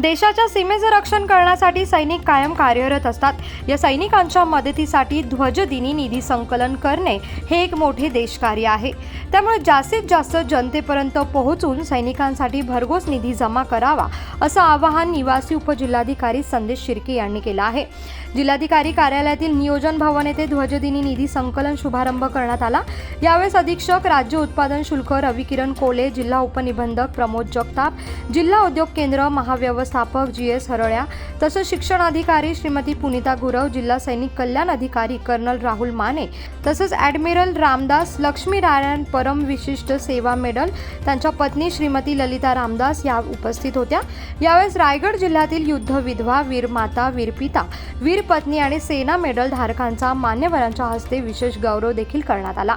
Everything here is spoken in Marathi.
देशाच्या सीमेचं रक्षण करण्यासाठी सैनिक कायम कार्यरत असतात. या सैनिकांच्या मदतीसाठी ध्वजदिनी निधी संकलन करणे हे एक मोठे देशकार्य आहे. त्यामुळे जास्तीत जास्त जनतेपर्यंत पोहोचून सैनिकांसाठी भरघोस निधी जमा करावा असं आवाहन निवासी उपजिल्हाधिकारी संदेश शिर्के यांनी केलं आहे. जिल्हाधिकारी कार्यालयातील नियोजन भवन येथे ध्वजदिनी निधी संकलन शुभारंभ करण्यात आला. यावेळेस अधीक्षक राज्य उत्पादन शुल्क रविकिरण कोले जिल्हा उपनिबंधक प्रमोद जगताप जिल्हा उद्योग केंद्र व्यवस्थापक जी एस हरळ्या तसंच शिक्षणाधिकारी श्रीमती पुनिता गुरव जिल्हा सैनिक कल्याण अधिकारी कर्नल राहुल माने तसंच ॲडमिरल रामदास लक्ष्मीनारायण परम विशिष्ट सेवा मेडल त्यांच्या पत्नी श्रीमती ललिता रामदास या उपस्थित होत्या. यावेळेस रायगड जिल्ह्यातील युद्ध विधवा वीर माता वीरपिता वीर पत्नी आणि सेना मेडल धारकांचा मान्यवरांच्या हस्ते विशेष गौरव देखील करण्यात आला.